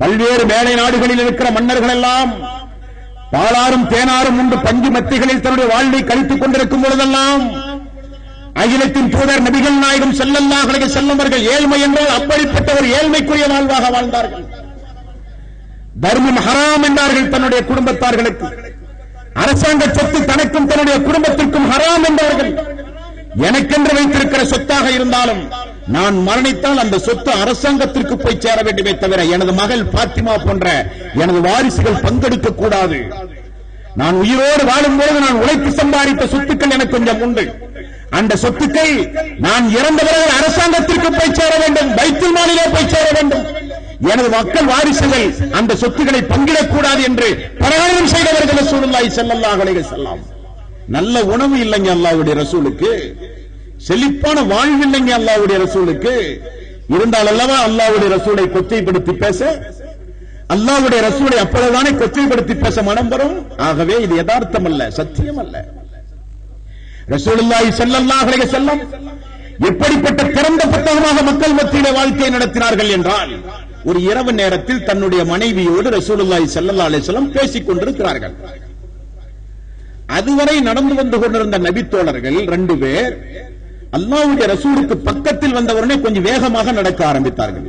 பல்வேறு வேலை நாடுகளில் இருக்கிற மன்னர்கள் எல்லாம் பாலாரும் தேனாரும் உண்டு பஞ்சு மத்திகளில் தன்னுடைய வாழ்வை கழித்துக் கொண்டிருக்கும் பொழுதெல்லாம் அகிலத்தின் தூதர் நபிகள் நாயகம் செல்லல்லா கலக செல்லவர்கள் ஏழ்மை என்றால் அப்படிப்பட்ட ஒரு ஏழ்மைக்குரிய வாழ்வாக வாழ்ந்தார்கள். தர்மம் ஹராம் என்றார்கள் தன்னுடைய குடும்பத்தார்களுக்கு. அரசாங்க சொத்து தனக்கும் தன்னுடைய குடும்பத்திற்கும் ஹராம் என்றார்கள். எனக்கென்று வைத்திருக்கிற சொத்தாக இருந்தாலும் நான் மரணித்தால் அந்த சொத்து அரசாங்கத்திற்கு போய் சேர வேண்டுமே தவிர எனது மகள் பாத்திமா போன்ற எனது வாரிசுகள் பங்கெடுக்க கூடாது. நான் உயிரோடு வாழும்போது நான் உழைத்து சம்பாதித்த சொத்துக்கள் எனக்கு கொஞ்சம் உண்டு. அந்த சொத்துக்கள் நான் இறந்த பிறகு அரசாங்கத்திற்கு போய் சேர வேண்டும் பைத்துல் மாலிலே போய் சேர வேண்டும். எனது மக்கள் வாரிசுகள் அந்த சொத்துக்களை பங்கிடக்கூடாது என்று பிரகடனம் செய்தவர்கள் ரசூலுல்லாஹி ஸல்லல்லாஹு அலைஹி வஸல்லம். நல்ல உணவு இல்லைங்க அல்லாஹ்வுடைய ரசூலுக்கு. செழிப்பான வாழ்வு இல்லைங்க அல்லாவுடைய ரசூலுக்கு. இருந்தால் அல்லவா அல்லாவுடைய ரசூலை கொச்சைப்படுத்தி பேச? அல்லாவுடைய ரசூலை அப்பொழுதுதானே கொச்சைப்படுத்தி பேச மனம் வரும்? ஆகவே இது யதார்த்தம் அல்ல சத்தியம் அல்ல ரசூலுல்லாஹி ஸல்லல்லாஹு அலைஹி வஸல்லம் எப்படிப்பட்ட திறந்த புத்தகமாக மக்கள் மத்தியில வாழ்க்கை நடத்தினார்கள் என்றால் ஒரு இரவு நேரத்தில் தன்னுடைய மனைவியோடு ரசூலுல்லாஹி ஸல்லல்லாஹு அலைஹி வஸல்லம் பேசிக் கொண்டிருக்கிறார்கள். அதுவரை நடந்து வந்து கொண்டிருந்த நபித்தோழர்கள் ரெண்டு பேர் அல்லாவுடைய ரசூலுக்கு பக்கத்தில் வந்தவரனே கொஞ்சம் வேகமாக நடக்க ஆரம்பித்தார்கள்.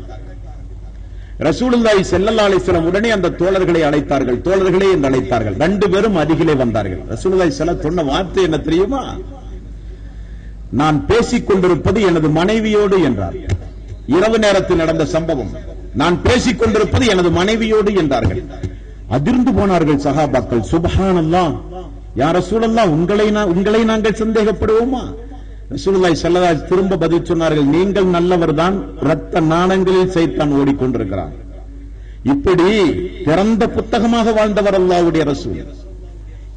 ரசூலுல்லாய் ஸல்லல்லாஹு அலைஹி உடனே அந்த தோழர்களை அழைத்தார்கள். தோழர்களே என்று அழைத்தார்கள். ரெண்டு பேரும் அருகிலே வந்தார்கள். ரசூலுல்லாய் செல்ல சொன்ன வார்த்தை என்ன தெரியுமா? நான் பேசிக் கொண்டிருப்பது எனது மனைவியோடு என்றார். இரவு நேரத்தில் நடந்த சம்பவம். நான் பேசிக் கொண்டிருப்பது எனது மனைவியோடு என்றார்கள். அதிர்ந்து போனார்கள் சகாபாக்கள் சுபஹானல்லாஹ். யார ரசூலல்லாஹ் உங்களை நான் உங்களை நாங்கள் சந்தேகப்படுவோமா? ரசூலுல்லாஹி செல்லதாஜ் திரும்ப பதில் சொன்னார்கள் நீங்கள் நல்லவர்தான் ரத்த நாணங்களில் சைத்தான் ஓடிக்கொண்டிருக்கிறார். இப்படி திறந்த புத்தகமாக வாழ்ந்தவர் அல்லாவுடைய ரசூல்.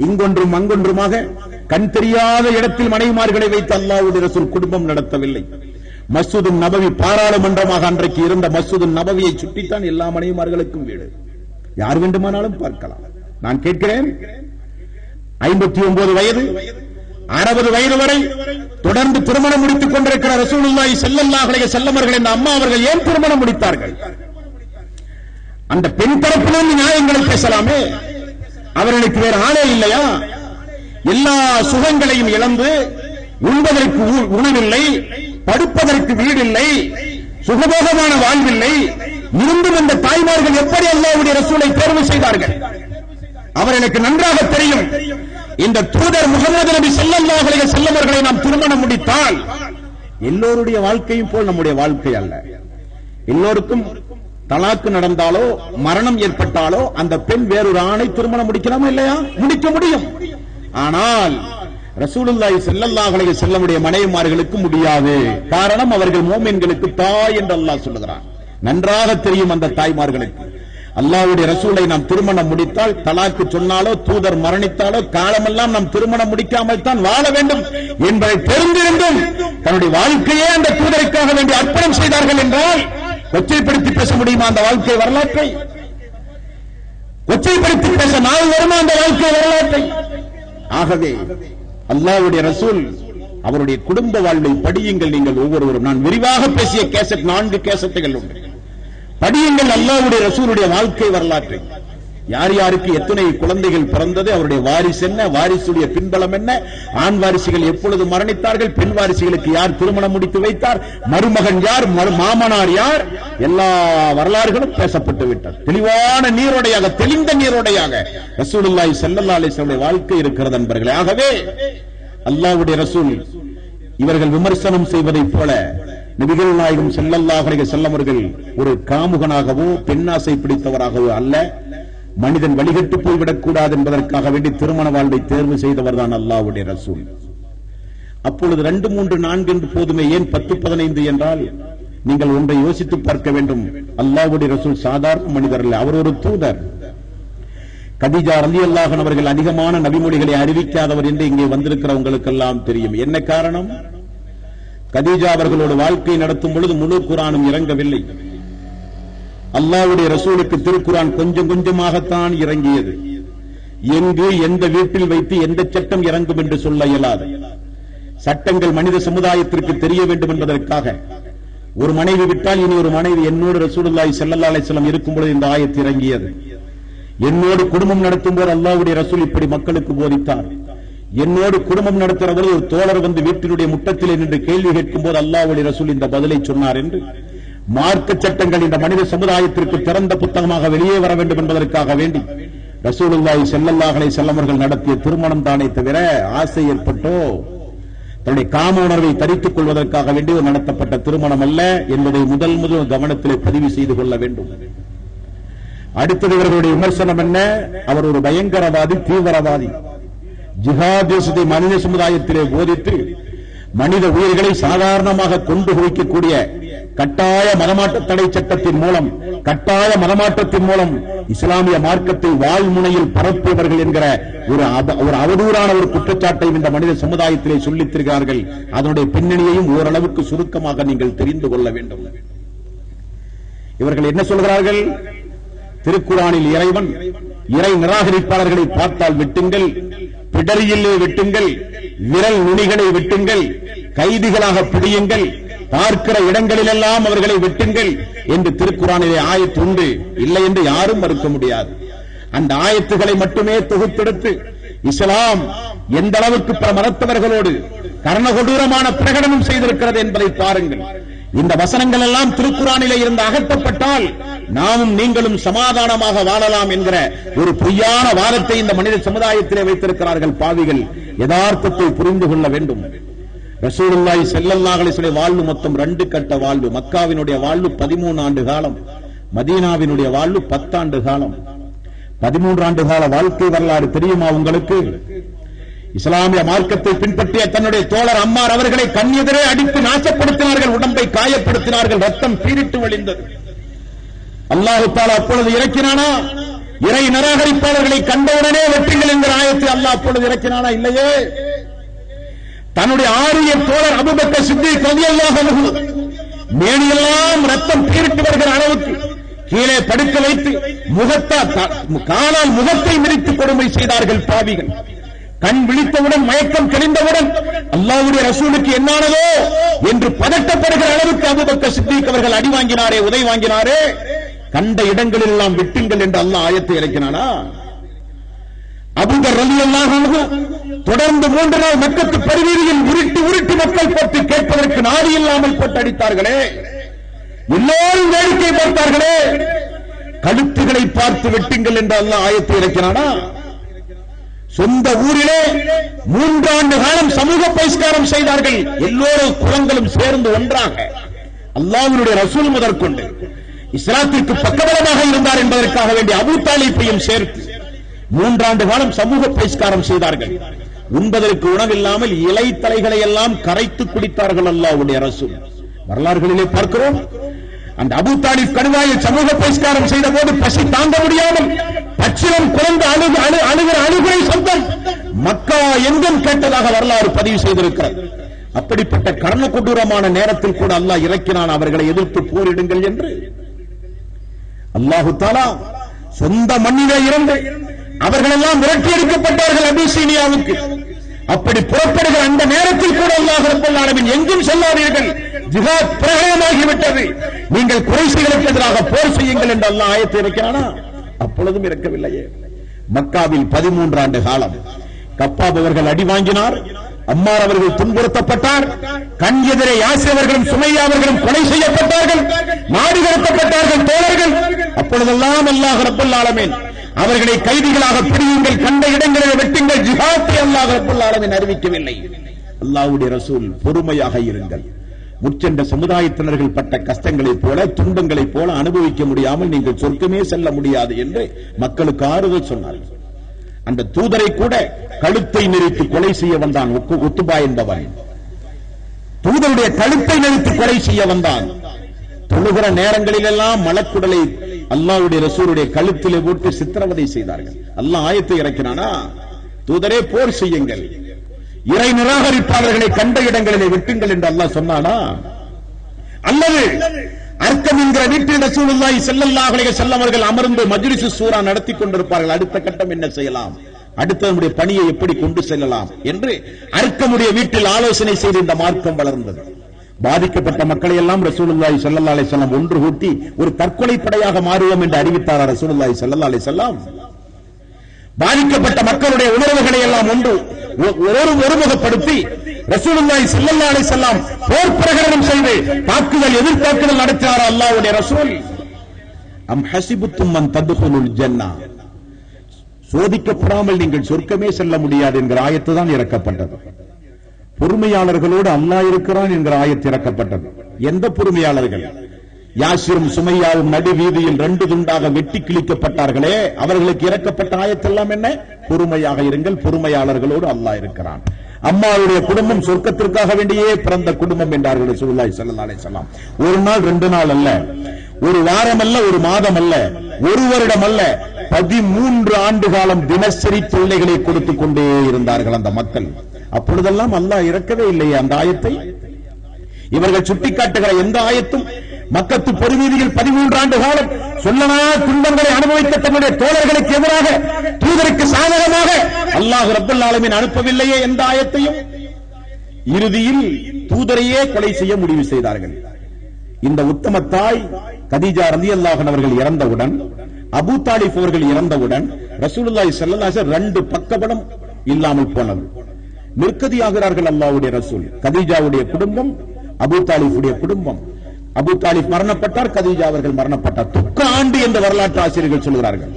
இங்கொன்றும் அங்கொன்றுமாக கண் தெரியாத இடத்தில் மனைவிமார்களை வைத்து அல்லாவுடைய ரசூல் குடும்பம் நடத்தவில்லை. மசூது நபவி பாராளுமன்றமாக அன்றைக்கு இருந்த மசூது நபவியை சுட்டித்தான் எல்லா மனைவிமார்களுக்கும் வீடு. யார் வேண்டுமானாலும் பார்க்கலாம். நான் கேட்கிறேன் ஐம்பத்தி ஒன்பது வயது அறுபது வயது வரை தொடர்ந்து திருமணம் முடித்துக் கொண்டிருக்கிற ரசூலுல்லாய் செல்லல்லாஹுடைய செல்லமர்கள் இந்த அம்மா அவர்கள் ஏன் திருமணம் முடித்தார்கள்? அந்த பெண் தரப்பிலிருந்து நியாயங்களை பேசலாமே. அவர்களுக்கு வேறு ஆளே இல்லையா? எல்லா சுகங்களையும் இழந்து உண்பதற்கு உணவில்லை படுப்பதற்கு வீடில்லை சுகபோகமான வாழ்வில்லை. இருந்தும் இந்த தாய்மார்கள் எப்படி அல்லாவுடைய ரசூலை தேர்வு செய்தார்கள்? அவர்களுக்கு நன்றாக தெரியும். இந்த தூதர் முகமது நபி செல்லல்லாஹலை செல்லவர்களை நாம் திருமணம் முடித்தால் எல்லோருடைய வாழ்க்கையும் போல் நம்முடைய வாழ்க்கை அல்ல. எல்லோருக்கும் தலாக்கு நடந்தாலோ மரணம் ஏற்பட்டாலோ அந்த பெண் வேறொரு ஆணை திருமணம் முடிக்கலாமா இல்லையா? முடிக்க முடியும். ஆனால் ரசூலுல்லாஹி செல்லல்லாஹலை செல்லமுடைய மனைவிமார்களுக்கு முடியாது. காரணம் அவர்கள் மோமின்களுக்கு தாய் என்று அல்லாஹ் சொல்லுகிறான். நன்றாக தெரியும் அந்த தாய்மார்களுக்கு. அல்லாவுடைய ரசூலை நாம் திருமணம் முடித்தால் தலாக்கு சொன்னாலோ தூதர் மரணித்தாலோ காலமெல்லாம் நாம் திருமணம் முடிக்காமல் தான் வாழ வேண்டும் என்பதை தெரிந்திருந்தும் தன்னுடைய வாழ்க்கையே அந்த தூதருக்காக வேண்டி அர்ப்பணம் செய்தார்கள் என்றால் கொச்சைப்படுத்தி பேச முடியுமா அந்த வாழ்க்கை வரலாற்றை? கொச்சைப்படுத்தி பேச நாள் வருமா அந்த வாழ்க்கை வரலாற்றை? ஆகவே அல்லாஹ்வுடைய ரசூல் அவருடைய குடும்ப வாழ்வை படியுங்கள் நீங்கள் ஒவ்வொருவரும். நான் விரிவாக பேசிய கேசட் நான்கு கேசட்டுகள் உண்டு. படியுங்கள் அல்லாவுடைய ரசூலுடைய வாழ்க்கை வரலாற்றை. யார் யாருக்கு எத்தனை குழந்தைகள் பிறந்தது அவருடைய வாரிசு என்ன வாரிசுடைய பின்பலம் என்ன ஆண் வாரிசுகள் எப்பொழுது மரணித்தார்கள் பெண் வாரிசுகளுக்கு யார் திருமணம் முடித்து வைத்தார் மருமகன் யார் மரு- மாமனார் யார் எல்லா வரலாறுகளும் பேசப்பட்டு விட்டார் தெளிவான நீரோடையாக தெளிந்த நீரோடையாக ரசூலுல்லாய் ஸல்லல்லாஹு அலைஹி வாழ்க்கை இருக்கிறது நண்பர்களே ஆகவே அல்லாவுடைய ரசூல் இவர்கள் விமர்சனம் செய்வதைப் போல நபிகள் நாயகம் ஸல்லல்லாஹு செல்லவர்கள் ஒரு காமுகனாகவோ பெண்ணாசை பிடித்தவராகவோ அல்ல மனிதன் வழிகட்டு போய்விடக் கூடாது என்பதற்காக வேண்டி திருமண வாழ்வை தேர்வு செய்தவர் தான் அல்லாவுடைய ரசூல். அப்பொழுது ரெண்டு மூன்று நான்கு என்று போதுமே ஏன் பத்து பதினைந்து என்றால் நீங்கள் ஒன்றை யோசித்து பார்க்க வேண்டும். அல்லாஹ்வுடைய ரசூல் சாதாரண மனிதர் அல்ல அவர் ஒரு தூதர். கதிஜா ரலி அல்லாஹன் அவர்கள் அதிகமான நபிமொழிகளை அறிவிக்காதவர் என்று இங்கே வந்திருக்கிறவங்களுக்கெல்லாம் தெரியும். என்ன காரணம்? கதீஜா அவர்களோடு வாழ்க்கை நடத்தும் பொழுது முழு குரானும் இறங்கவில்லை. அல்லாவுடைய ரசூலுக்கு திருக்குரான் கொஞ்சம் கொஞ்சமாகத்தான் இறங்கியது. எங்கு எந்த வீட்டில் வைத்து எந்த சட்டம் இறங்கும் என்று சொல்ல இயலாது. சட்டங்கள் மனித சமுதாயத்திற்கு தெரிய வேண்டும் என்பதற்காக. ஒரு மனைவி விட்டால் இனி ஒரு மனைவி என்னோடு ரசூலுல்லாய் செல்லல்லா அலைஹி இருக்கும் பொழுது இந்த ஆயத்து இறங்கியது. என்னோடு குடும்பம் நடத்தும் போது அல்லாவுடைய ரசூல் இப்படி மக்களுக்கு போதித்தார். என்னோடு குடும்பம் நடத்துகிற பொழுது ஒரு தோழர் வந்து வீட்டினுடைய முட்டத்திலே நின்று கேள்வி கேட்கும் போது அல்லாவுடைய ரசூல் இந்த பதிலை சொன்னார் என்று மார்க்க சட்டங்கள் இந்த மனித சமுதாயத்திற்கு திறந்த புத்தகமாக வெளியே வர வேண்டும் என்பதற்காக வேண்டி ரசூலுல்லாய் ஸல்லல்லாஹு செல்லவர்கள் நடத்திய திருமணம் தானே தவிர ஆசை ஏற்பட்டோ தன்னுடைய காம உணர்வை தரித்துக் கொள்வதற்காக வேண்டி நடத்தப்பட்ட திருமணம் அல்ல என்பதை முதல் முதல் கவனத்திலே பதிவு செய்து கொள்ள வேண்டும். அடுத்தது இவர்களுடைய விமர்சனம் என்ன? அவர் ஒரு பயங்கரவாதி தீவிரவாதி. ஜிஹாத் தேசத்தை மனித சமுதாயத்திலே போதித்து மனித உயிர்களை சாதாரணமாக கொண்டு குவிக்கக்கூடிய கட்டாய மதமாட்ட தடை சட்டத்தின் மூலம் கட்டாய மதமாற்றத்தின் மூலம் இஸ்லாமிய மார்க்கத்தை வாழ்முனையில் பரப்புவர்கள் என்கிற ஒரு ஒரு அவதூறான ஒரு குற்றச்சாட்டை இந்த மனித சமுதாயத்திலே சொல்லித்திருக்கிறார்கள். அதனுடைய பின்னணியையும் ஓரளவுக்கு சுருக்கமாக நீங்கள் தெரிந்து கொள்ள வேண்டும். இவர்கள் என்ன சொல்கிறார்கள்? திருக்குறானில் இறைவன் இறை நிராகரிப்பாளர்களை பார்த்தால் விட்டுங்கள் பிடரியிலே வெட்டுங்கள் விரல் நுனிகளை வெட்டுங்கள் கைதிகளாக பிடியுங்கள் பார்க்கிற இடங்களிலெல்லாம் அவர்களை வெட்டுங்கள் என்று திருக்குறானிலே ஆயத்து உண்டு. இல்லை என்று யாரும் மறுக்க முடியாது. அந்த ஆயத்துகளை மட்டுமே தொகுத்தெடுத்து இஸ்லாம் எந்த அளவுக்கு பிற மதத்தவர்களோடு கர்ணகொடூரமான பிரகடனம் செய்திருக்கிறது என்பதை பாருங்கள். இந்த வசனங்கள் எல்லாம் திருக்குறானிலே இருந்து அகற்றப்பட்டால் நாமும் நீங்களும் சமாதானமாக வாழலாம் என்கிற ஒரு பொய்யான வாதத்தை இந்த மனித சமுதாயத்திலே வைத்திருக்கிறார்கள் பாவிகள் யதார்த்தத்தை புரிந்து கொள்ள வேண்டும். ரசூலுல்லாஹி ஸல்லல்லாஹு வாழ்வு மொத்தம் ரெண்டு கட்ட வாழ்வு. மக்காவினுடைய வாழ்வு 13 ஆண்டு காலம். மதீனாவினுடைய வாழ்வு 10 ஆண்டு காலம். 13 ஆண்டு கால வாழ்க்கை வரலாறு தெரியுமா உங்களுக்கு? இஸ்லாமிய மார்க்கத்தை பின்பற்றிய தன்னுடைய தோழர் அம்மார் அவர்களை கண்ணெதிரே அடித்து நாசப்படுத்தினார்கள் உடம்பை காயப்படுத்தினார்கள் ரத்தம் பீரிட்டு வழிந்தது. அல்லாஹுத்தால் அப்பொழுது இறக்கினானா? இறை நிராகரிப்பாளர்களை கண்டவுடனே வெட்டுங்கள் என்கிற ஆயத்தை அல்லாஹ் அப்பொழுது இறக்கினானா? இல்லையே. தன்னுடைய ஆரிய தோழர் அபுபக்க சித்தி கதியல்லாக மேனியெல்லாம் ரத்தம் பீரிட்டு வருகிற அளவுக்கு கீழே படுக்க வைத்து முகத்தா காலால் முகத்தை மிதித்து கொடுமை செய்தார்கள் பாவிகள். கண் விழித்தவுடன் மயக்கம் தெளிந்தவுடன் அல்லாவுடைய ரசூலுக்கு என்னானதோ என்று பதட்டப்படுகிற அளவுக்கு அபுபக்க சித்திக் அவர்கள் அடி வாங்கினாரே உதை வாங்கினாரே. கண்ட இடங்களில் எல்லாம் விட்டுங்கள் என்று அல்லாஹ் ஆயத்தை இறக்கினானா அபுதர் ரலியல்லாஹு அன்ஹு தொடர்ந்து மூன்று நாள் மக்கத்து பெருவீதியில் உருட்டி உருட்டி மக்கள் பற்றி கேட்பதற்கு நாடி இல்லாமல் போட்டு அடித்தார்களே. எல்லோரும் வேடிக்கை பார்த்தார்களே. கழுத்துகளை பார்த்து வெட்டுங்கள் என்று அல்லாஹ் ஆயத்தை இறக்கினானா சொந்த ஊரிலே மூன்றாண்டு காலம் சமூக பரிஷ்காரம் செய்தார்கள். எல்லோரும் குலங்களும் சேர்ந்து ஒன்றாக. அல்லாவினுடைய ரசூல் முதற்கொண்டு. இஸ்லாத்திற்கு பக்கபலமாக இருந்தார் என்பதற்காக வேண்டிய அபு தாலிப்பையும் சேர்த்து மூன்றாண்டு காலம் சமூக பரிஷ்காரம் செய்தார்கள். உண்பதற்கு உணவில்லாமல் இலை தலைகளை எல்லாம் கரைத்து குடித்தார்கள் அல்லாவுடைய அரசு வரலாறுகளிலே பார்க்கிறோம். அந்த அபு தாலிப் கடுவாயில் சமூக பரிஷ்காரம் செய்த போது பசி தாங்க முடியாமல் பச்சிலம் குறைந்து அணுகு அணு அணுகிற அணுகுறை சொந்தம் மக்கா எங்கும் கேட்டதாக வரலாறு பதிவு செய்திருக்கிறது. அப்படிப்பட்ட கர்ண கொடூரமான நேரத்தில் கூட அல்லாஹ் இறக்கினான். அவர்களை எதிர்த்து போரிடுங்கள் என்று அல்லாஹு தாலா சொந்த மண்ணிலே இருந்து அவர்களெல்லாம் விரட்டி எடுக்கப்பட்டார்கள் அபிசீனியாவுக்கு. அப்படி புறப்படுகிற அந்த நேரத்தில் கூட அல்லாஹ் ரப்பல் ஆலமீன் எங்கும் செல்லாதீர்கள். ஜிஹாத் பிரகடனமாகிவிட்டது. நீங்கள் குறைசிகளுக்கு எதிராக போர் செய்யுங்கள் என்று அல்லாஹ் ஆயத்தை இருக்கிறானா அப்பொழுதும் இருக்கவில்லையே. மக்காவில் பதிமூன்று ஆண்டு காலம் கப்பாப் அவர்கள் அடி வாங்கினார். அம்மார் அவர்கள் துன்புறுத்தப்பட்டார். கண் எதிரே யாசி அவர்களும் சுமையா அவர்களும் கொலை செய்யப்பட்டார்கள். நாடு கடத்தப்பட்ட அப்பொழுதெல்லாம் அல்லாஹ் ரப்பல் ஆலமீன் அவர்களை கைதிகளாக பிடியுங்கள் கண்ட இடங்களில் வெட்டுங்கள் ஜிஹாத்தை அல்லாஹ் ரப்பல் ஆலமீன் அறிவிக்கவில்லை. அல்லாவுடைய ரசூல் பொறுமையாக இருங்கள். முச்சென்ற சமுதாயத்தினர்கள் பட்ட கஷ்டங்களைப் போல துன்பங்களைப் போல அனுபவிக்க முடியாமல் நீங்கள் சொர்க்கமே செல்ல முடியாது என்று மக்களுக்கு ஆறுதல் சொன்னார்கள். அந்த தூதரை கூட கழுத்தை நெறித்து கொலை செய்ய வந்தான் ஒத்துபா என்பவன். தூதருடைய கழுத்தை நெறித்து கொலை செய்ய வந்தான் தொழுகிற நேரங்களிலெல்லாம் மலக்குடலை அல்லாவுடைய ரசூருடைய கழுத்திலே போட்டு சித்திரவதை செய்தார்கள். அல்லாஹ் ஆயத்தை இறக்கினானா? தூதரே போர் செய்யுங்கள். இறை நிராகரிப்பாளர்களை கண்ட இடங்களிலே வெட்டுங்கள் என்று அல்லாஹ் சொன்னானா? அல்லது அர்த்தம் என்கிற வீட்டில் ரசூலுல்லாஹி ஸல்லல்லாஹு அலைஹி வஸல்லம் அவர்கள் அமர்ந்து மஜ்லிஸ் சூரா நடத்தி கொண்டிருப்பார்கள். அடுத்த கட்டம் என்ன செய்யலாம்? அடுத்த நம்முடைய பணியை எப்படி கொண்டு செல்லலாம்? என்று அர்க்கமுடைய வீட்டில் ஆலோசனை செய்து இந்த மார்க்கம் வளர்ந்தது. பாதிக்கப்பட்ட மக்களை எல்லாம் ரசூலுல்லாய் சல்லா அலைஹி செல்லம் ஒன்று கூட்டி ஒரு தற்கொலை படையாக மாறுவோம் என்று அறிவித்தார் ரசூலுல்லாய் சல்லா அலைஹி செல்லாம் பாதிக்கப்பட்ட மக்களுடைய உணர்வுகளை எல்லாம் ஒன்று ஒரு ஒருமுகப்படுத்தி ரசூலுல்லாய் சல்லா அலைஹி செல்லாம் போர் பிரகடனம் செய்து தாக்குதல் எதிர்த்தாக்குதல் நடத்தினார் அல்லாவுடைய ரசூல்? அம் ஹசிபுத்தும் மன் ததுகுலுல் ஜன்னா. சோதிக்கப்படாமல் நீங்கள் சொர்க்கமே செல்ல முடியாது என்கிற ஆயத்து தான் இறக்கப்பட்டது. பொறுமையாளர்களோடு அல்லா இருக்கிறான் என்கிற ஆயத்து திறக்கப்பட்டது. எந்த பொறுமையாளர்கள்? யாசிரும் சுமையாவும் நடு வீதியில் ரெண்டு துண்டாக வெட்டி கிழிக்கப்பட்டார்களே அவர்களுக்கு இறக்கப்பட்ட ஆயத்தெல்லாம் என்ன? பொறுமையாக இருங்கள் பொறுமையாளர்களோடு அல்லா இருக்கிறான். அம்மாவுடைய குடும்பம் சொர்க்கத்திற்காக வேண்டியே பிறந்த குடும்பம் என்றார்கள் ரசூலுல்லாஹி ஸல்லல்லாஹு சொல்லாம் ஒரு நாள் ரெண்டு நாள் அல்ல ஒரு வாரம் அல்ல ஒரு மாதம் அல்ல ஒரு வருடம் அல்ல பதிமூன்று ஆண்டு காலம் தினசரி தொல்லைகளை கொடுத்துக் கொண்டே இருந்தார்கள் அந்த மக்கள். அப்பொழுதெல்லாம் அல்லாஹ் இறக்கவே இல்லையே அந்த ஆயத்தை? இவர்கள் சுட்டிக்காட்டுகிற எந்த ஆயத்தும் மக்கத்து பொறுவீதியில் பதிமூன்று ஆண்டு காலம் சொல்லனா துன்பங்களை அனுபவித்த தன்னுடைய தோழர்களுக்கு எதிராக தூதருக்கு சாதகமாக அல்லாஹ் ரப்பல் ஆலமின் அனுப்பவில்லையே எந்த ஆயத்தையும்? இறுதியில் தூதரையே கொலை செய்ய முடிவு செய்தார்கள். இந்த உத்தம தாய் கதீஜா அல்லாஹன் அவர்கள் இறந்தவுடன் அபு தாலிப் அவர்கள் இறந்தவுடன் ரசூலுல்லாய் செல்லலாசர் ரெண்டு பக்கபடம் இல்லாமல் போனவர் நிற்கதியாகிறார்கள் அல்லாவுடைய ரசூல். கதீஜாவுடைய குடும்பம் அபு தாலிஃபுடைய குடும்பம். அபு தாலிப் மரணப்பட்டார் கதீஜா அவர்கள் மரணப்பட்டார். துக்க ஆண்டு என்ற வரலாற்று ஆசிரியர்கள் சொல்கிறார்கள்.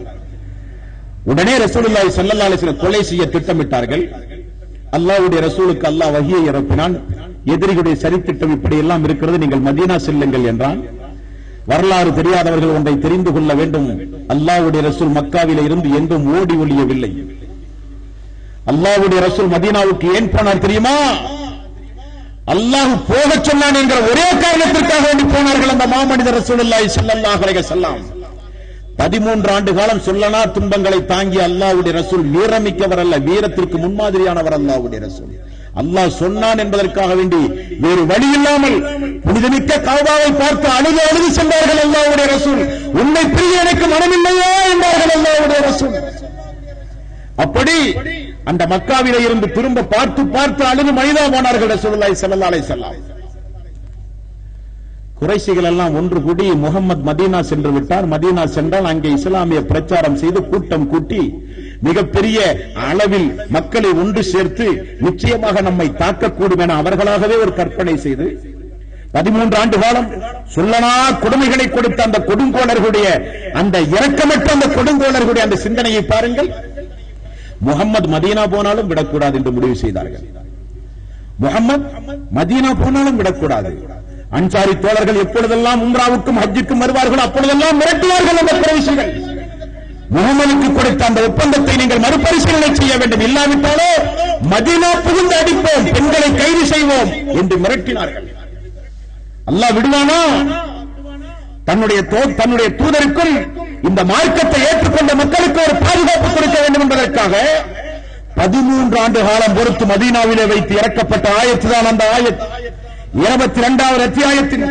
உடனே ரசூலுல்லாஹி ஸல்லல்லாஹு அலைஹி கொலை செய்ய திட்டமிட்டார்கள். அல்லாஹ்வுடைய ரசூலுக்கு அல்லாஹ் வஹியை இறப்பினான். எதிரிகளுடைய சரித்திட்டம் இப்படி எல்லாம் இருக்கிறது நீங்கள் மதீனா செல்லுங்கள் என்றான். வரலாறு தெரியாதவர்கள் ஒன்றை தெரிந்து கொள்ள வேண்டும். அல்லாஹ்வுடைய ரசூல் மக்காவில இருந்து எங்கும் ஓடி ஒளியவில்லை. அல்லாவுடைய ரசூல் மதீனாவுக்கு ஏன் போனார் தெரியுமா? அல்லாஹ் போகச் சொன்னான் என்கிற ஒரே காரணத்திற்காக வேண்டி போனார்கள் அந்த மாமனிதர் ரசூலுல்லாஹி ஸல்லல்லாஹு அலைஹி வஸல்லம். பதிமூன்று ஆண்டு காலம் சொல்லனா துன்பங்களை தாங்கி அல்லாவுடைய ரசூல் வீரமிக்கவர் அல்ல வீரத்திற்கு முன்மாதிரியானவர் அல்லாவுடைய ரசூல். அல்லாஹ் சொன்னான் என்பதற்காக வேண்டி வேறு வழி இல்லாமல் புனிதமிக்க காபாவை பார்த்து அழுது அழுது சென்றார்கள் அல்லாவுடைய ரசூல். உன்னை பிரிய எனக்கு மனமில்லையா? என்றார்கள் அல்லாவுடைய ரசூல். அப்படி அந்த மக்காவிலே இருந்து திரும்ப பார்த்து பார்த்து அழுது மனிதா போனார்கள் ரசூலுல்லாஹி ஸல்லல்லாஹு அலைஹி வஸல்லம். குறைசிகள் எல்லாம் ஒன்று கூடி முகமது மதீனா சென்று விட்டார். மதீனா சென்றால் அங்கே இஸ்லாமிய பிரச்சாரம் செய்து கூட்டம் கூட்டி மிகப்பெரிய அளவில் மக்களை ஒன்று சேர்த்து நிச்சயமாக நம்மை தாக்கக்கூடும் என அவர்களாகவே ஒரு கற்பனை செய்து பதிமூன்று ஆண்டு காலம் சொல்லனா கொடுமைகளை கொடுத்த அந்த கொடுங்கோளர்களுடைய அந்த இரக்கமற்ற அந்த கொடுங்கோளர்களுடைய அந்த சிந்தனையை பாருங்கள். முகம்மது மதீனா போனாலும் விடக்கூடாது என்று முடிவு செய்தார்கள். முகம்மது மதீனா போனாலும் விடக்கூடாது. அன்சாரி தோழர்கள் எப்பொழுதெல்லாம் உம்ராவுக்கும் ஹஜ்ஜுக்கும் வருவார்கள் அப்பொழுதெல்லாம் மிரட்டுவார்கள் அந்த குறைசிகள் முகமதுக்கு கொடுத்த அந்த ஒப்பந்தத்தை நீங்கள் மறுபரிசீலனை செய்ய வேண்டும். இல்லாவிட்டாலோ மதீனா புகுந்து அடிப்போம் பெண்களை கைது செய்வோம் என்று மிரட்டினார்கள். அல்லாஹ் விடுவானா? தன்னுடைய தன்னுடைய தூதருக்கும் இந்த மார்க்கத்தை ஏற்றுக்கொண்ட மக்களுக்கு ஒரு பாதுகாப்பு கொடுக்க வேண்டும் என்பதற்காக பதிமூன்று ஆண்டு காலம் பொறுத்து மதீனாவிலே வைத்து இறக்கப்பட்ட ஆயத்துதான் அந்த ஆயத். இருபத்தி இரண்டாவது அத்தியாயத்தின்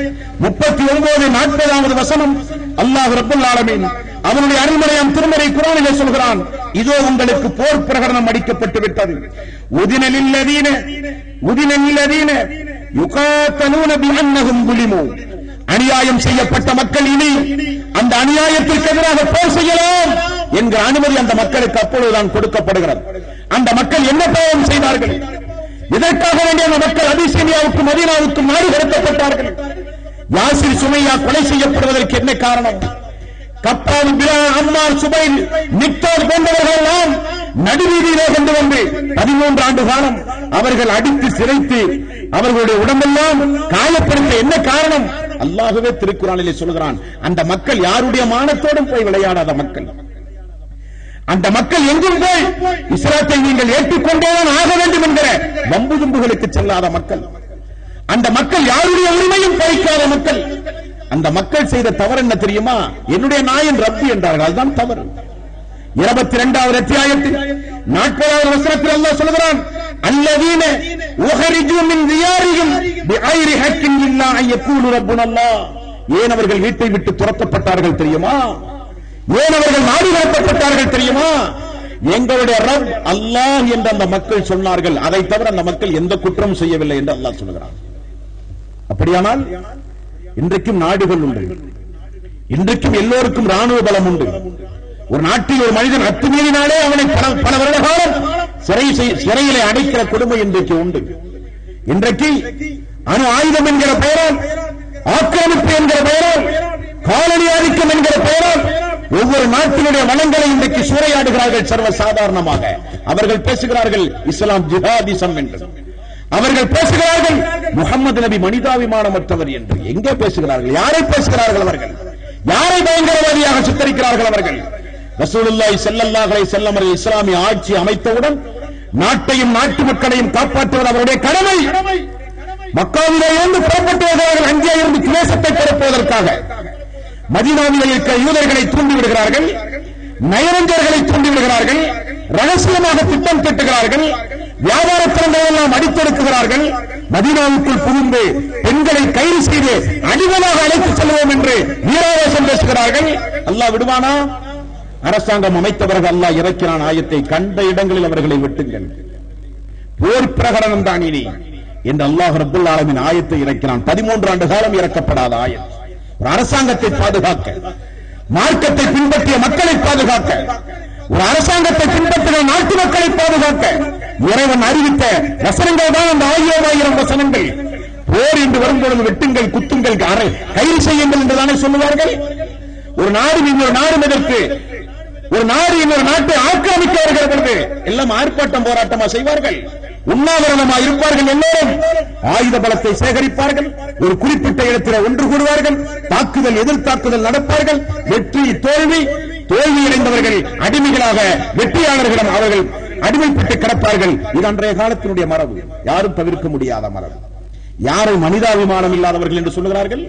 முப்பத்தி ஒன்பது நாற்பதாவது வசனம். அல்லாஹ் ரப்பல் ஆலமீன் அவனுடைய அருள்மறையாம் திருமறை குரானிலே சொல்கிறான் இதோ உங்களுக்கு போர் பிரகடனம் அடிக்கப்பட்டு விட்டது. உதினலில்லதீன உதினலில்லதீன யுகாத்தலூன பிஅன்னஹும் குலிமு அநியாயம் செய்யப்பட்ட மக்கள் இனி அந்த அநியாயத்திற்கு எதிராக போர் செய்யலாம் என்கிற அனுமதி அந்த மக்களுக்கு அப்பொழுதுதான் கொடுக்கப்படுகிறது. அந்த மக்கள் என்ன பாவம் செய்தார்கள்? இதற்காக வேண்டிய அந்த மக்கள் அபிசேனியாவுக்கும் மதீனாவுக்கும் நாடு கடத்தப்பட்டார்கள்? யாசிர் சுமையா கொலை செய்யப்படுவதற்கு என்ன காரணம்? கப்பால் பிலா அம்மார் சுபை நிக்தார் போன்றவர்கள் எல்லாம் நடுவீதியிலே கொண்டு வந்து பதிமூன்று ஆண்டு காலம் அவர்கள் அடித்து சிறைத்து அவர்களுடைய உடம்பெல்லாம் காயப்படுத்த என்ன காரணம்? அல்லாகவே திருக்குறானிலே சொல்கிறான் அந்த மக்கள் யாருடைய மானத்தோடும் போய் விளையாடாத மக்கள்? அந்த மக்கள் எங்கும் போய் இஸ்லாத்தை நீங்கள் ஏற்றுக்கொண்டேதான் ஆக வேண்டும் என்கிற வம்பு தும்புகளுக்கு செல்லாத மக்கள். அந்த மக்கள் யாருடைய உரிமையும் பறிக்காத மக்கள்? அந்த மக்கள் செய்த தவறு என்ன தெரியுமா? என்னுடைய நாயன் ரப்பி என்றார்கள் அதுதான் தவறு. இருபத்தி இரண்டாவது அத்தியாயத்தில் நாற்பதாவது வசனத்தில் அல்லாஹ் சொல்கிறான் அல்லதீன உஹரிஜு மின் தியாரியும் பிஐரி ஹக்கின் இல்லா ஐ யகூலு ரப்புனல்லாஹ் ஏன் அவர்கள் வீட்டை விட்டு துரத்தப்பட்டார்கள் தெரியுமா? ஏன் அவர்கள் நாடு கடத்தப்பட்டார்கள் தெரியுமா? எங்களுடைய ரப் அல்லாஹ் என்று அந்த மக்கள் சொன்னார்கள். அதை தவிர அந்த மக்கள் எந்த குற்றமும் செய்யவில்லை என்று அல்லாஹ் சொல்கிறான். அப்படியானால் இன்றைக்கும் நாடுகள் உண்டு. இன்றைக்கும் எல்லோருக்கும் ராணுவ பலம் உண்டு. ஒரு நாட்டில் ஒரு மனிதன் அத்துமீறினாலே அவனை பல பல வருட காலம் சிறை சிறையிலே அடைக்கிற கொடுமை இன்றைக்கு உண்டு. இன்றைக்கு அணு ஆயுதம் என்கிற பெயரால் ஆக்கிரமிப்பு என்கிற பெயரால் காலனி ஆதிக்கம் என்கிற பெயரால் ஒவ்வொரு நாட்டினுடைய மனங்களை இன்றைக்கு சூறையாடுகிறார்கள் சர்வ சாதாரணமாக அவர்கள் பேசுகிறார்கள் இஸ்லாம் ஜிஹாதிசம் என்று. அவர்கள் பேசுகிறார்கள் முகமது நபி மனிதாபிமானமற்றவர் என்று. எங்கே பேசுகிறார்கள்? யாரை பேசுகிறார்கள் அவர்கள்? யாரை பயங்கரவாதியாக சித்தரிக்கிறார்கள் அவர்கள்? ரசூலுல்லாய் செல்லல்லாஹலை செல்லம் அவர்கள் இஸ்லாமிய ஆட்சி அமைத்தவுடன் நாட்டையும் நாட்டு மக்களையும் காப்பாற்றுவது அவருடைய கடமை. மக்காவிலே இருந்து புறப்பட்டு வருகிறார்கள் அங்கே இருந்து கிளேசத்தை பரப்புவதற்காக மதீனாவிலே இருக்கிற யூதர்களை தூண்டி விடுகிறார்கள் நயவஞ்சர்களை தூண்டி விடுகிறார்கள் ரகசியமாக திட்டம் திட்டுகிறார்கள் வியாபார திறன்களை எல்லாம் அடித்தொடுக்குகிறார்கள் மதினாவுக்குள் புகுந்து பெண்களை கைது செய்து அடிமையாக அழைத்து செல்வோம் என்று வீராவேசம் பேசுகிறார்கள். அல்லாஹ் விடுவானா? அரசாங்கம் அமைத்தவர்கள் அல்லா இறக்கிறான் ஆயத்தை கண்ட இடங்களில் அவர்களை வெட்டுங்கள் போர் பிரகடனம் தான் இனி. என்று அல்லாஹ் ரப்புல் ஆலமின் ஆயத்தை இறக்கிறான். பதிமூன்று ஆண்டு காலம் இறக்கப்படாத ஆயத். ஒரு அரசாங்கத்தை பாதுகாக்க மார்க்கத்தை பின்பற்றிய மக்களை பாதுகாக்க ஒரு அரசாங்கத்தை பின்பற்றின நாட்டு மக்களை பாதுகாக்க இறைவன் அறிவித்த வசனங்கள் தான் அந்த ஆயிரம் ஆயிரம் வசனங்கள். போர் என்று வரும்பொழுது வெட்டுங்கள் குத்துங்கள் கைது செய்யுங்கள் என்றுதானே சொல்லுவார்கள்? ஒரு நாடு இன்னொரு நாடு எதற்கு ஒரு நாடு இன்னொரு நாட்டை ஆக்கிரமிக்க வருகிற பொழுது எல்லாம் ஆர்ப்பாட்டம் போராட்டமா செய்வார்கள். உண்ணாவிரதமா இருப்பார்கள் எல்லோரும். ஆயுத பலத்தை சேகரிப்பார்கள். ஒரு குறிப்பிட்ட இடத்தில் ஒன்று கூடுவார்கள். தாக்குதல் எதிர்த்தாக்குதல் நடப்பார்கள். வெற்றி தோல்வி. அடைந்தவர்கள் அடிமைகளாக வெற்றியாளர்களிடம் அவர்கள் அடிமைப்பட்டு கிடப்பார்கள். இது அன்றைய காலத்தினுடைய மரபு. யாரும் தவிர்க்க முடியாத மரபு. யாரை மனிதாபிமானம் இல்லாதவர்கள் என்று சொல்லுகிறார்கள்?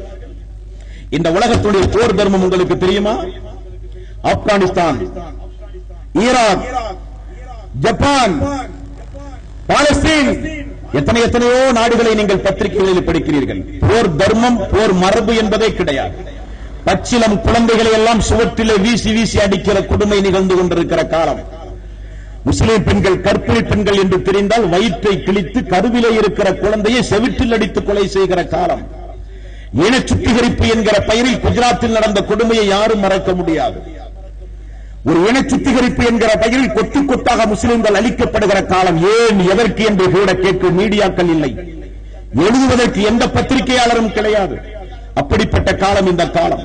இந்த உலகத்துடைய போர் தர்மம் உங்களுக்கு தெரியுமா? Afghanistan Iraq Japan Palestine. எத்தனை எத்தனையோ நாடுகளை நீங்கள் பத்திரிகைகளில் படிக்கிறீர்கள். போர் தர்மம் போர் மரபு என்பதே கிடையாது. பச்சிலம் குழந்தைகளை எல்லாம் சுவற்றிலே வீசி வீசி அடிக்கிற கொடுமை நிகழ்ந்து கொண்டிருக்கிற காலம். முஸ்லிம் பெண்கள் கற்பிணி பெண்கள் என்று தெரிந்தால் வயிற்றை கிழித்து கருவிலே இருக்கிற குழந்தையை செவிற்றில் அடித்து கொலை செய்கிற காலம். இன சுத்திகரிப்பு என்கிற பெயரில் குஜராத்தில் நடந்த கொடுமையை யாரும் மறக்க முடியாது. ஒரு இன சுத்திகரிப்பு என்கிற பெயரில் கொத்து கொத்தாக முஸ்லிம்கள் அளிக்கப்படுகிற காலம் ஏன் எதற்கு என்று கூட கேட்கும் மீடியாக்கள் இல்லை. எழுதுவதற்கு எந்த பத்திரிகையாளரும் கிடையாது. அப்படிப்பட்ட காலம் இந்த காலம்.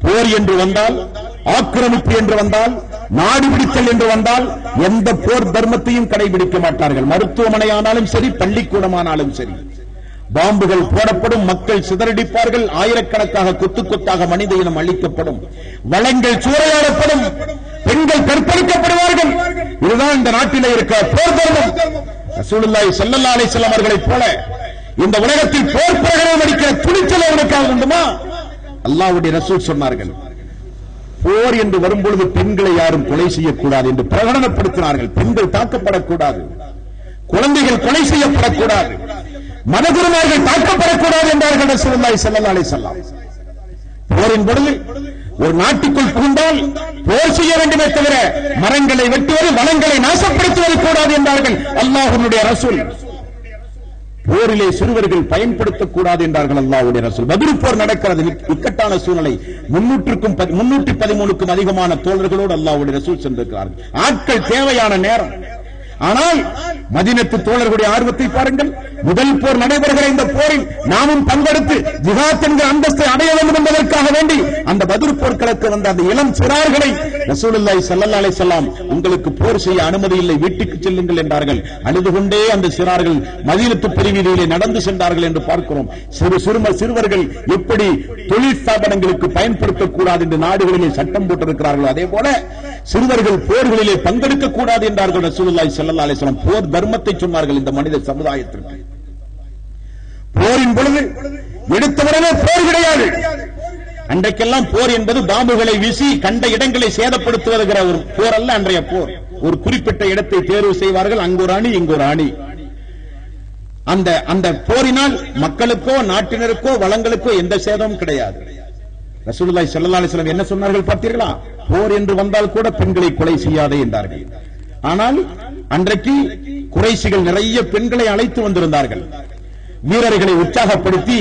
போர் என்று வந்தால் ஆக்கிரமிப்பு என்று வந்தால் நாடு பிடித்தல் என்று வந்தால் எந்த போர் தர்மத்தையும் கடைபிடிக்க மாட்டார்கள். மருத்துவமனை ஆனாலும் சரி பள்ளிக்கூடமானாலும் சரி. பாம்புகள் போடப்படும் மக்கள் சிதறடிப்பார்கள் ஆயிரக்கணக்காக கொத்து கொத்தாக மனித இனம் அழிக்கப்படும். வளங்கள் சூறையாடப்படும். பெண்கள் கற்பழிக்கப்படுவார்கள் இதுதான் இந்த நாட்டிலே இருக்க போர் தர்மம். ரசூலுல்லாஹி ஸல்லல்லாஹு அலைஹி வஸல்லம் அவர்களைப் போல இந்த உலகத்தில் போர் பிரகடனம் அடிக்கிற துணிச்சல் அவனுக்காக உண்டுமா அல்லாஹ்வுடைய ரசூல் சொன்னார்கள் போர் என்று வரும்பொழுது பெண்களை யாரும் கொலை செய்யக்கூடாது என்று பிரகடனப்படுத்தினார்கள். பெண்கள் தாக்கப்படக்கூடாது குழந்தைகள் கொலை செய்யப்படக்கூடாது மதகுருமார்கள் தாக்கப்படக்கூடாது என்றார்கள் ரசூலுல்லாஹி ஸல்லல்லாஹு அலைஹி வஸல்லம். போரின் பொழுது ஒரு நாட்டுக்குள் புகுந்தால் போர் செய்ய வேண்டுமே தவிர மரங்களை வெட்டுவது வளங்களை நாசப்படுத்துவது கூடாது என்றார்கள் அல்லாஹனுடைய ரசூல். போரிலே சிறுவர்கள் பயன்படுத்தக்கூடாது என்றார்கள் அல்லாவுடைய ரசூல். பதில் போர் நடக்கிறது. இக்கட்டான சூழ்நிலை. முன்னூற்றுக்கும் முன்னூற்றி பதிமூணுக்கும் அதிகமான தோழர்களோடு அல்லாவுடைய ரசூல் சென்றிருக்கிறார்கள். ஆட்கள் தேவையான நேரம். ஆனால் மதினத்து தோழர்களுடைய ஆர்வத்தை பாருங்கள். முதல் போர் நடைபெறுகிற இந்த போரில் நாமும் பங்கெடுத்து ஜிஹாத் என்கிற அந்தஸ்தை அடைய வேண்டும் என்பதற்காக வேண்டி அந்த பதில் போர்க்களக்கு வந்த அந்த இளம் சிறார்களை ரசூலுல்லாய் சல்லல்லா அலை வஸல்லம் உங்களுக்கு போர் செய்ய அனுமதி இல்லை வீட்டுக்கு செல்லுங்கள் என்றார்கள். அழுது கொண்டே அந்த சிறார்கள் மதீனத்து பிரிவிலே நடந்து சென்றார்கள் என்று பார்க்கிறோம். சிறு சிறும சிறுவர்கள் எப்படி தொழில் ஸ்தாபனங்களுக்கு பயன்படுத்தக்கூடாது என்று நாடுகளிலே சட்டம் போட்டிருக்கிறார்கள் அதே போல சிறுவர்கள் போர்களிலே பங்கெடுக்க கூடாது என்றார்கள் ரசூலுல்லாய் செல்லல்லா அலிஸ்லாம் போர் தர்மத்தை சொன்னார்கள் இந்த மனித சமுதாயத்திற்கு. போரின் பொழுது எடுத்தவுடனே போர் கிடையாது. அன்றைக்கெல்லாம் போர் என்பது பாம்புகளை வீசி கண்ட இடங்களை சேதப்படுத்துவதுகிற ஒரு போர் அல்ல அன்றைய போர். ஒரு குறிப்பிட்ட இடத்தை தேர்வு செய்வார்கள். அங்கு ஒரு அணி இங்கு ஒரு அணி. அந்த அந்த போரினால் மக்களுக்கோ நாட்டினருக்கோ வளங்களுக்கோ எந்த சேதமும் கிடையாது. ரசூலுல்லாய் செல்லல்லா அலிஸ்லாம் என்ன சொன்னார்கள் பார்த்தீர்களா? போர் என்று வந்தால் கூட பெண்களை கொலை செய்யாதே என்றார்கள். ஆனால் அன்றைக்கு குறைசிகள் நிறைய பெண்களை அழைத்து வந்திருந்தார்கள். வீரர்களை உற்சாகப்படுத்தி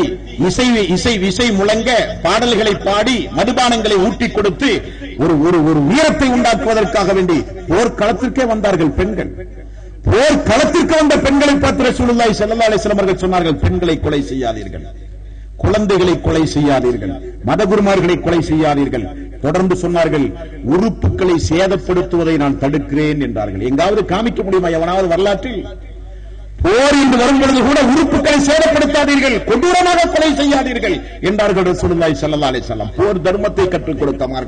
இசை இசை இசை முழங்க பாடல்களை பாடி மதுபானங்களை ஊட்டி கொடுத்து ஒரு ஒரு ஒரு வீரத்தை உண்டாக்குவதற்காக வேண்டி போர்க்களத்திற்கே வந்தார்கள் பெண்கள். போர்க்களத்திற்கு வந்த பெண்களை பார்த்து ரசூலுல்லாஹி ஸல்லல்லாஹு அலைஹி வஸல்லம் சொன்னார்கள் பெண்களை கொலை செய்யாதீர்கள். குழந்தைகளை கொலை செய்யாதீர்கள். மதகுருமார்களை கொலை செய்யாதீர்கள். தொடர்ந்து சொன்னார்கள் உறுப்புகளை சேதப்படுத்துவதை நான் தடுக்கிறேன் என்றார்கள். எங்காவது காமிக்க முடியுமா எவனாவது வரலாற்றில்? போர் என்று வரும் பொழுது கூட உறுப்புகளை சேதப்படுத்தாதீர்கள் கொடூரமாக கொலை செய்யாதீர்கள் என்றார்கள் ரசூலுல்லாஹி செல்லலாலே அலைஹி போர் தர்மத்தை கற்றுக் கொடுத்த மார்க்கம்.